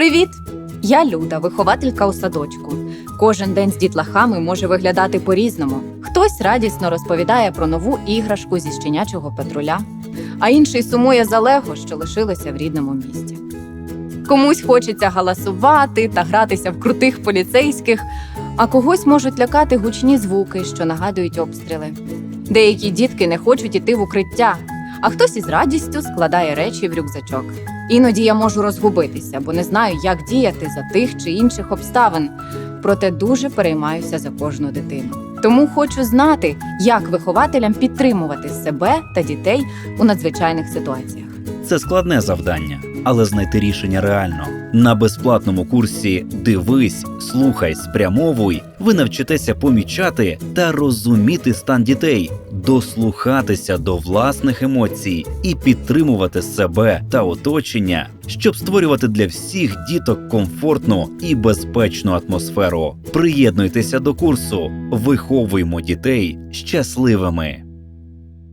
Привіт! Я Люда, вихователька у садочку. Кожен день з дітлахами може виглядати по-різному. Хтось радісно розповідає про нову іграшку зі щенячого патруля, а інший сумує за лего, що лишилося в рідному місті. Комусь хочеться галасувати та гратися в крутих поліцейських, а когось можуть лякати гучні звуки, що нагадують обстріли. Деякі дітки не хочуть іти в укриття, а хтось із радістю складає речі в рюкзачок. Іноді я можу розгубитися, бо не знаю, як діяти за тих чи інших обставин. Проте дуже переймаюся за кожну дитину. Тому хочу знати, як вихователям підтримувати себе та дітей у надзвичайних ситуаціях. Це складне завдання, але знайти рішення реально. На безплатному курсі Дивись, слухай, спрямовуй. Ви навчитеся помічати та розуміти стан дітей, дослухатися до власних емоцій і підтримувати себе та оточення, щоб створювати для всіх діток комфортну і безпечну атмосферу. Приєднуйтеся до курсу, виховуємо дітей щасливими.